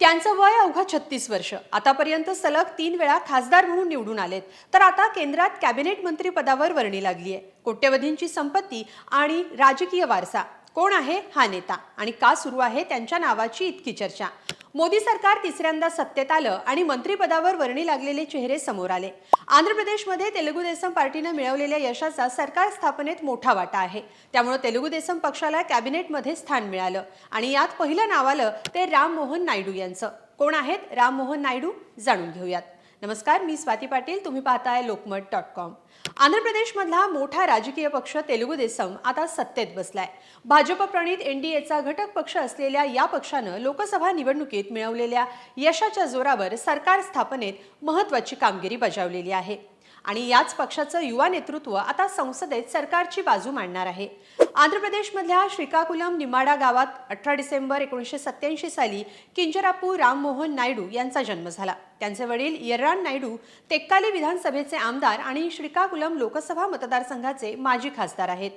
त्यांचं वय अवघं छत्तीस वर्ष. आतापर्यंत सलग तीन वेळा खासदार म्हणून निवडून आलेत. तर आता केंद्रात कॅबिनेट मंत्री पदावर वर्णी लागली आहे कोट्यवधींची संपत्ती आणि राजकीय वारसा. कोण आहे हा नेता? आणि का सुरू आहे त्यांच्या नावाची इतकी चर्चा. मोदी सरकार तिसऱ्यांदा सत्तेत आलं आणि मंत्रिपदावर वर्णी लागलेले चेहरे समोर आले. आंध्र प्रदेशमध्ये तेलुगू देसम पार्टीनं मिळवलेल्या यशाचा सरकार स्थापनेत मोठा वाटा आहे. त्यामुळे तेलुगू देसम पक्षाला कॅबिनेटमध्ये स्थान मिळालं. आणि यात पहिलं नाव आलं ते राममोहन नायडू यांचं. कोण आहेत? राममोहन नायडू जाणून घेऊयात. नमस्कार मी स्वाती पाटील तुम्ही पाहताय लोकमत डॉट कॉम. आंध्र प्रदेशमधला मोठा राजकीय पक्ष तेलुगू देसम आता सत्तेत बसलाय. भाजप प्रणित एनडीएचा घटक पक्ष असलेल्या या पक्षानं लोकसभा निवडणुकीत मिळवलेल्या यशाच्या जोरावर सरकार स्थापनेत महत्वाची कामगिरी बजावलेली आहे. आणि याच पक्षाचं युवा नेतृत्व आता संसदेत सरकारची बाजू मांडणार आहे. आंध्र प्रदेशमधल्या श्रीकाकुलम निमाडा गावात अठरा डिसेंबर एकोणीसशे सत्याऐंशी साली किंजरापू राममोहन नायडू यांचा जन्म झाला. त्यांचे वडील यर्रान नायडू तेक्काली विधानसभेचे आमदार आणि श्रीकाकुलम लोकसभा मतदारसंघाचे माजी खासदार आहेत.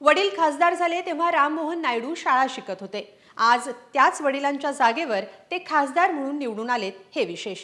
वडील खासदार झाले तेव्हा राममोहन नायडू शाळा शिकत होते. आज त्याच वडिलांच्या जागेवर ते खासदार म्हणून निवडून आलेत हे विशेष.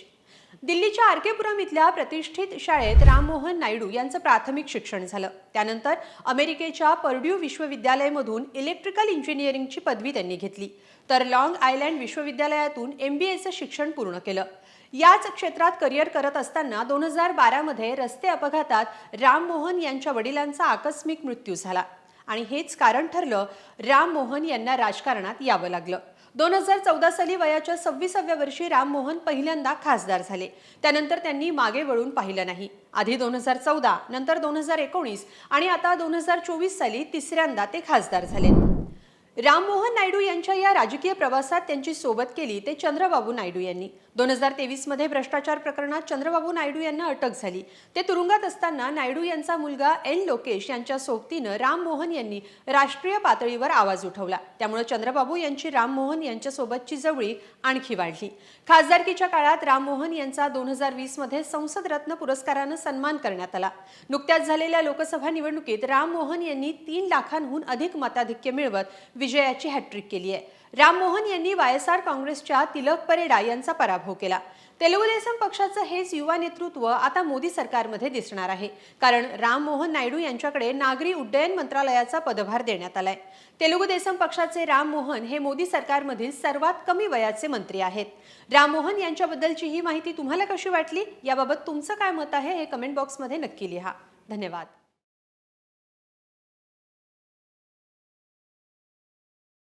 दिल्लीच्या आरकेपुरम पुरम इथल्या प्रतिष्ठित शाळेत राममोहन नायडू यांचं प्राथमिक शिक्षण झालं. त्यानंतर अमेरिकेच्या पर्ड्यू विश्वविद्यालयमधून इलेक्ट्रिकल इंजिनिअरिंगची पदवी त्यांनी घेतली. तर लाँग आयलँड विश्वविद्यालयातून एम बी एचं शिक्षण पूर्ण केलं. याच क्षेत्रात करिअर करत असताना दोन हजार बारामध्ये रस्ते अपघातात राममोहन यांच्या वडिलांचा आकस्मिक मृत्यू झाला. आणि हेच कारण ठरलं राममोहन यांना राजकारणात यावं लागलं. दोन हजार चौदा साली वयाच्या सव्वीसाव्या वर्षी राममोहन पहिल्यांदा खासदार झाले. त्यानंतर त्यांनी मागे वळून पाहिलं नाही. आधी दोन हजार चौदा नंतर दोन हजार एकोणीस आणि आता दोन हजार चोवीस साली तिसऱ्यांदा ते खासदार झाले राममोहन नायडू यांच्या या राजकीय प्रवासात त्यांची सोबत केली ते चंद्रबाबू नायडू यांनी. दोन हजार तेवीसमध्ये भ्रष्टाचार प्रकरणात चंद्रबाबू नायडू यांना अटक झाली. ते तुरुंगात असताना नायडू यांचा मुलगा एन लोकेश यांच्या सोबतीनं राममोहन यांनी राष्ट्रीय पातळीवर आवाज उठवला. त्यामुळे चंद्रबाबू यांची राममोहन यांच्यासोबतची जवळी आणखी वाढली. खासदारकीच्या काळात राममोहन यांचा दोन हजार वीसमध्ये संसद रत्न पुरस्कारानं सन्मान करण्यात आला. नुकत्याच झालेल्या लोकसभा निवडणुकीत राममोहन यांनी तीन लाखांहून अधिक मताधिक्य मिळवत विजयाची हॅट्रिक केली आहे. राममोहन यांनी वायएसआर काँग्रेसच्या तिलक परेडा यांचा पराभव केला. तेलुगू देसम पक्षाचं हेच युवा नेतृत्व आता मोदी सरकारमध्ये दिसणार आहे. कारण राममोहन नायडू यांच्याकडे नागरी उड्डयन मंत्रालयाचा पदभार देण्यात आलाय. तेलुगू देसम पक्षाचे राममोहन हे मोदी सरकारमधील सर्वात कमी वयाचे मंत्री आहेत. राममोहन यांच्याबद्दलची ही माहिती तुम्हाला कशी वाटली? याबाबत तुमचं काय मत आहे हे कमेंट बॉक्समध्ये नक्की लिहा. धन्यवाद.